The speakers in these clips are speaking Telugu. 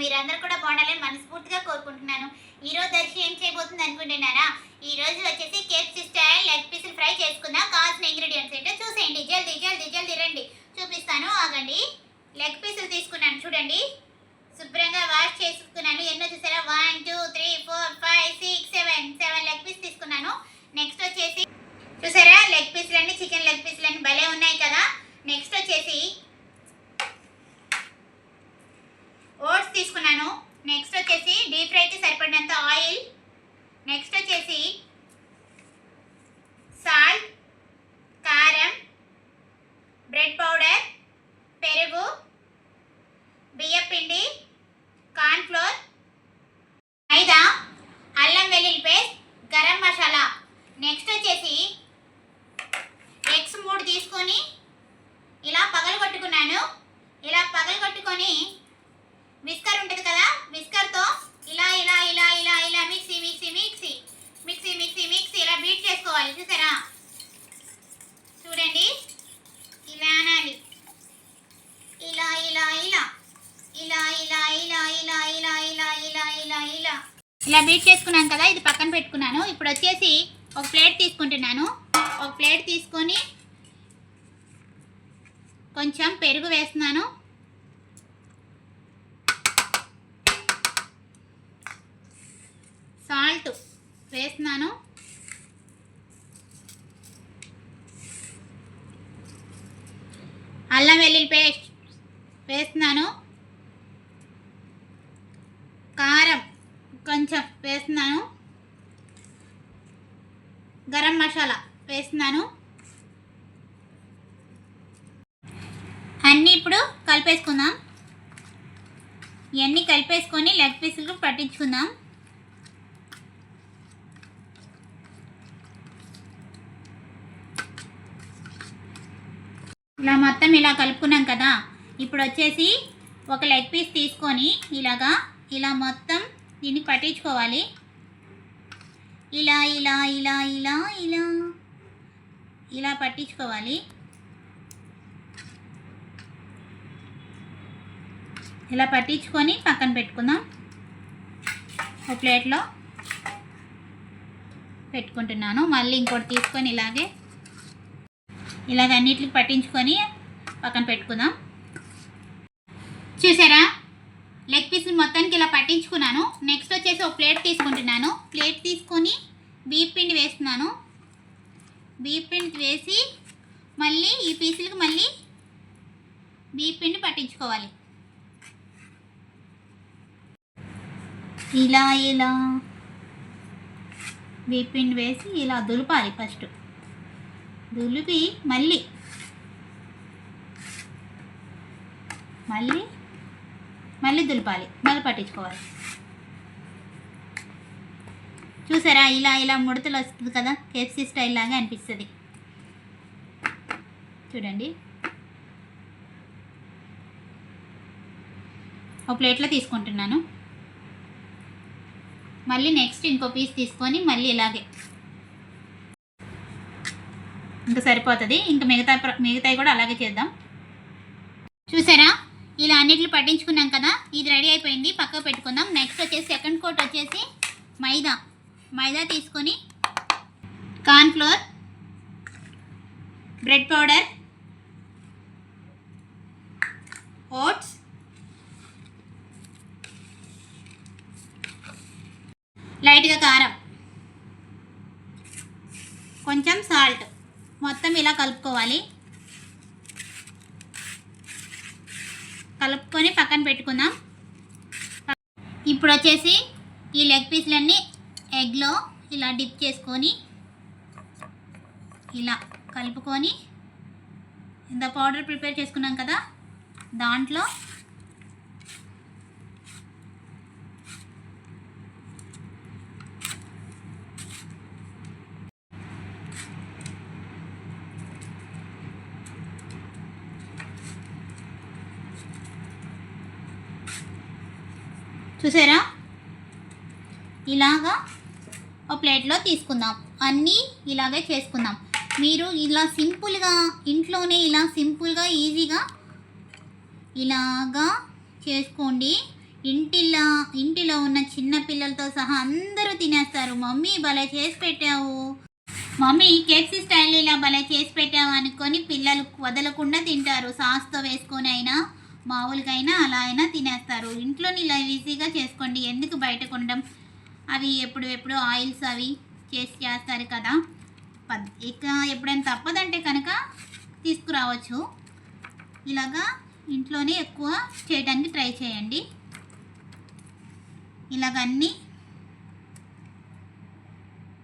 మీరందరూ కూడా బాగుండాలని మనస్ఫూర్తిగా కోరుకుంటున్నాను. ఈ రోజు దర్శి ఏం చేయబోతుంది అనుకుంటున్నారా? ఈ రోజు వచ్చేసి కేక్ స్టైల్ లెగ్ పీసులు ఫ్రై చేసుకుందాం. కావాల్సిన ఇంగ్రీడియంట్స్ ఏంటో చూసేయండి. జల్దీ జల్దీ జల్దీ రండి. చూపిస్తాను. ఆగండి. లెగ్ పీసులు తీసుకున్నాను. చూడండి. శుభ్రంగా వాష్ చేసుకున్నాను. ఎన్నో చూసారా? One two three four five six seven seven leg piece తీసుకున్నాను. నెక్స్ట్ వచ్చేసి చూసారా? లెగ్ పీసులన్నీ చికెన్ లెగ్ పీసులన్నీ భలే ఉన్నాయి కదా. నెక్స్ట్ వచ్చేసి ఓట్స్ తీసుకున్నాను. నెక్స్ట్ వచ్చేసి డీప్ ఫ్రైకి సరిపడినంత ఆయిల్ నెక్స్ట్ వచ్చేసి సాల్ట్ కారం బ్రెడ్ పౌడర్ పెరుగు బియ్యపిండి కార్న్ఫ్లోర్ ఇలా బీట్ చేసుకున్నాను కదా ఇది పక్కన పెట్టుకున్నాను. ఇప్పుడు వచ్చేసి ఒక ప్లేట్ తీసుకుంటున్నాను. ఒక ప్లేట్ తీసుకొని కొంచెం పెరుగు వేస్తున్నాను. సాల్ట్ వేస్తున్నాను. అల్లం వెల్లుల్లి పేస్ట్ వేస్తున్నాను కారం కొంచెం వేస్తున్నాను గరం మసాలా వేస్తున్నాను. అన్నీ ఇప్పుడు కలిపేసుకుందాం. ఇవన్నీ కలిపేసుకొని లెగ్ పీసులు పట్టించుకుందాం. ఇలా మొత్తం ఇలా కలుపుకున్నాం కదా. ఇప్పుడు వచ్చేసి ఒక లెగ్ పీస్ తీసుకొని ఇలాగా ఇలా మొత్తం దీన్ని పట్టించుకోవాలి. ఇలా ఇలా ఇలా ఇలా ఇలా ఇలా పట్టించుకోవాలి. ఇలా పట్టించుకొని పక్కన పెట్టుకుందాం. ఒక ప్లేట్లో పెట్టుకుంటున్నాను. మళ్ళీ ఇంకోటి తీసుకొని ఇలాగే ఇలాగ అన్నిటికి పట్టించుకొని పక్కన పెట్టుకుందాం. చూసారా? లెగ్ పీస్ మొత్తానికి ఇలా పట్టించుకున్నాను. నెక్స్ట్ వచ్చేసి ఒక ప్లేట్ తీసుకుంటున్నాను. ప్లేట్ తీసుకొని బీప్ పిండి వేస్తున్నాను. బీప్ పిండి వేసి మళ్ళీ ఈ పీసులకు మళ్ళీ బీప్ పిండి పట్టించుకోవాలి. ఇలా ఇలా. బీప్ పిండి వేసి ఇలా దులపాలి ఫస్ట్. దులిపి మళ్ళీ. మళ్ళీ మళ్ళీ దులపాలి. మళ్ళీ పట్టించుకోవాలి. చూసారా? ఇలా ఇలా ముడతలు వస్తుంది కదా? కేఎఫ్సీ స్టైల్ లాగా అనిపిస్తుంది. చూడండి. ఒక ప్లేట్లో తీసుకుంటున్నాను. మళ్ళీ నెక్స్ట్ ఇంకో పీస్ తీసుకొని మళ్ళీ ఇలాగే. ఇంకా సరిపోతుంది. ఇంకా మిగతా ప్ర- మిగతాయి కూడా అలాగే చేద్దాం. చూసారా? ఇలా అన్నిటిని పట్టించుకున్నాం కదా ఇది రెడీ అయిపోయింది పక్కకు పెట్టుకుందాం. నెక్స్ట్ వచ్చేసి సెకండ్ కోట్ వచ్చేసి మైదా. మైదా తీసుకొని కార్న్ఫ్లోర్ బ్రెడ్ పౌడర్ ఓట్స్ లైట్గా కారం కొంచెం సాల్ట్ మొత్తం ఇలా కలుపుకోవాలి. కలుపుకొని పక్కన పెట్టుకుందాం. ఇప్పుడు వచ్చేసి ఈ లెగ్ పీస్లన్నీ ఎగ్లో ఇలా డిప్ చేసుకొని ఇలా కలుపుకొని ఇంత పౌడర్ ప్రిపేర్ చేసుకున్నాం కదా దాంట్లో చూసారా? ఇలాగా ఒక ప్లేట్లో తీసుకుందాం. అన్నీ ఇలాగే చేసుకుందాం. మీరు ఇలా సింపుల్గా ఇంట్లోనే ఇలా సింపుల్గా ఈజీగా ఇలాగా చేసుకోండి. ఇంటిలో ఇంటిలో ఉన్న చిన్న పిల్లలతో సహా అందరూ తినేస్తారు. మమ్మీ భలే చేసి పెట్టావు. మమ్మీ కేక్సీ స్టైల్ ఇలా భలే చేసి పెట్టావు అనుకొని పిల్లలు వదలకుండా తింటారు. సాస్తో వేసుకొని అయినా మామూలుగా అయినా అలా అయినా తినేస్తారు. ఇంట్లోని ఇలా ఈజీగా చేసుకోండి. ఎందుకు బయట కొనడం? అవి ఎప్పుడు ఎప్పుడు ఆయిల్స్ అవి చేసి చేస్తారు కదా. పద్ ఇక ఎప్పుడైనా తప్పదంటే కనుక తీసుకురావచ్చు. ఇలాగా ఇంట్లోనే ఎక్కువ చేయడానికి ట్రై చేయండి. ఇలాగ అన్నీ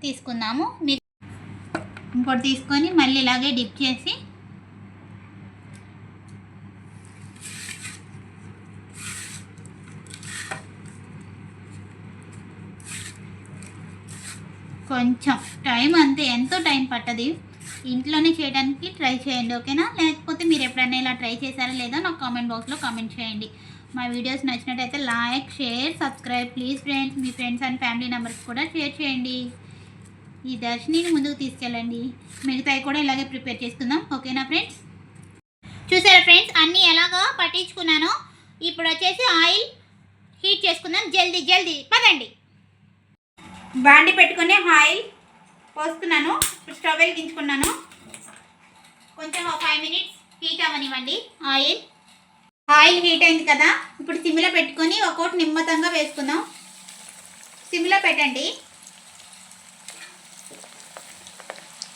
తీసుకుందాము. మీరు ఇంకోటి తీసుకొని మళ్ళీ ఇలాగే డిప్ చేసి కొంచెం టైం అంతే ఎంతో టైం పట్టదు. ఇంట్లోనే చేయడానికి ట్రై చేయండి ఓకేనా? లేకపోతే మీరు ఎప్పుడైనా ఇలా ట్రై చేశారా లేదా నాకు కామెంట్ బాక్స్లో కామెంట్ చేయండి. మా వీడియోస్ నచ్చినట్టయితే like share subscribe. Please friends me friends and family members కూడా షేర్ చేయండి. ఈ దర్శినిని ముందుకు తీసుకెళ్ళండి. మిగతాయి కూడా ఇలాగే ప్రిపేర్ చేసుకుందాం ఓకేనా ఫ్రెండ్స్? చూసారా ఫ్రెండ్స్ అన్నీ ఎలాగా పట్టించుకున్నానో? ఇప్పుడు వచ్చేసి ఆయిల్ హీట్ చేసుకుందాం. జల్దీ జల్దీ. పదండి. బాండి పెట్టుకొని ఆయిల్ పోస్తున్నాను. ఇప్పుడు స్టవ్ వెలిగించుకున్నాను. కొంచెం ఒక ఫైవ్ మినిట్స్ హీట్ అవ్వనివ్వండి ఆయిల్. ఆయిల్ హీట్ అయింది కదా ఇప్పుడు సిమ్లో పెట్టుకొని ఒక్కొక్కటి నిమ్మతంగా వేసుకుందాం. సిమ్లో పెట్టండి.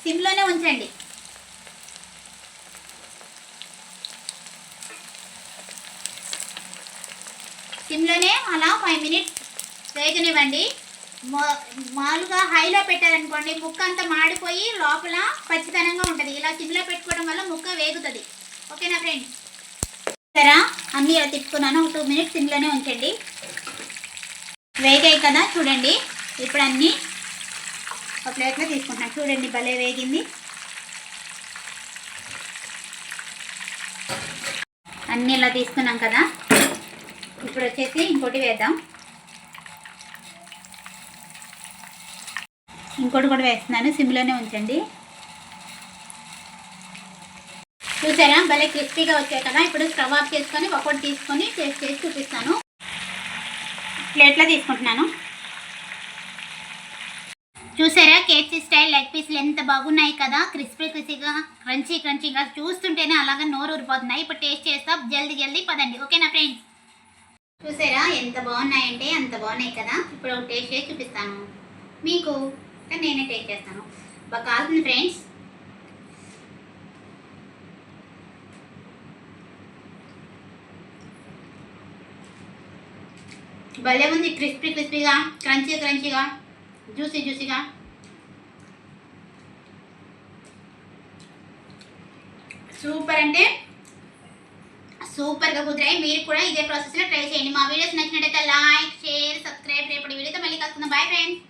సిమ్లోనే ఉంచండి. సిమ్లోనే అలా ఫైవ్ మినిట్స్ వేగనివ్వండి. మామూలుగా హైలో పెట్టారనుకోండి ముక్క అంతా మాడిపోయి లోపల పచ్చితనంగా ఉంటుంది. ఇలా సిమ్లో పెట్టుకోవడం వల్ల ముక్క వేగుతుంది. ఓకేనా ఫ్రెండ్స్ సరే అన్నీ ఇలా తిప్పుకున్నాను. ఒక టూ మినిట్స్ సిమ్లోనే ఉంచండి. వేగాయి కదా చూడండి. ఇప్పుడు అన్నీ ఒక ప్లేట్లో తీసుకుంటున్నాను చూడండి భలే వేగింది. అన్నీ ఇలా తీసుకున్నాం కదా. ఇప్పుడు వచ్చేసి ఇంకోటి వేద్దాం. ఇంకోటి కూడా వేస్తున్నాను సిమ్లోనే ఉంచండి. చూసారా? భలే క్రిస్పీగా వచ్చాయి కదా? ఇప్పుడు స్టవ్ ఆఫ్ చేసుకొని ఒకటి తీసుకొని టేస్ట్ చేసి చూపిస్తాను. ప్లేట్లో తీసుకుంటున్నాను. చూసారా? కేసీ స్టైల్ లెగ్ పీస్లు ఎంత బాగున్నాయి కదా? క్రిస్పీ క్రిస్పీగా క్రంచీ క్రంచీగా చూస్తుంటేనే అలాగా నోరు ఊరిపోతున్నాయి. ఇప్పుడు టేస్ట్ చేస్తాం. జల్దీ జల్దీ పదండి. ఓకేనా ఫ్రెండ్స్? చూసారా? ఎంత బాగున్నాయంటే అంత బాగున్నాయి కదా? ఇప్పుడు టేస్ట్ చేసి చూపిస్తాను. మీకు కానీ నేనే టేక్ చేస్తాను. బాగా కాల్సింది ఫ్రెండ్స్ భలే ఉంది క్రిస్పీ క్రిస్పీగా క్రంచీ క్రంచీగా జ్యూసీ జ్యూసీగా సూపర్ అంటే సూపర్గా కుదిరాయి. మీరు కూడా ఇదే ప్రాసెస్లో ట్రై చేయండి. మా వీడియోస్ నచ్చినట్టయితే లైక్ షేర్ సబ్స్క్రైబ్ రేపటి వీడియోతో మళ్ళీ కలుసుకుందాం. Bye friends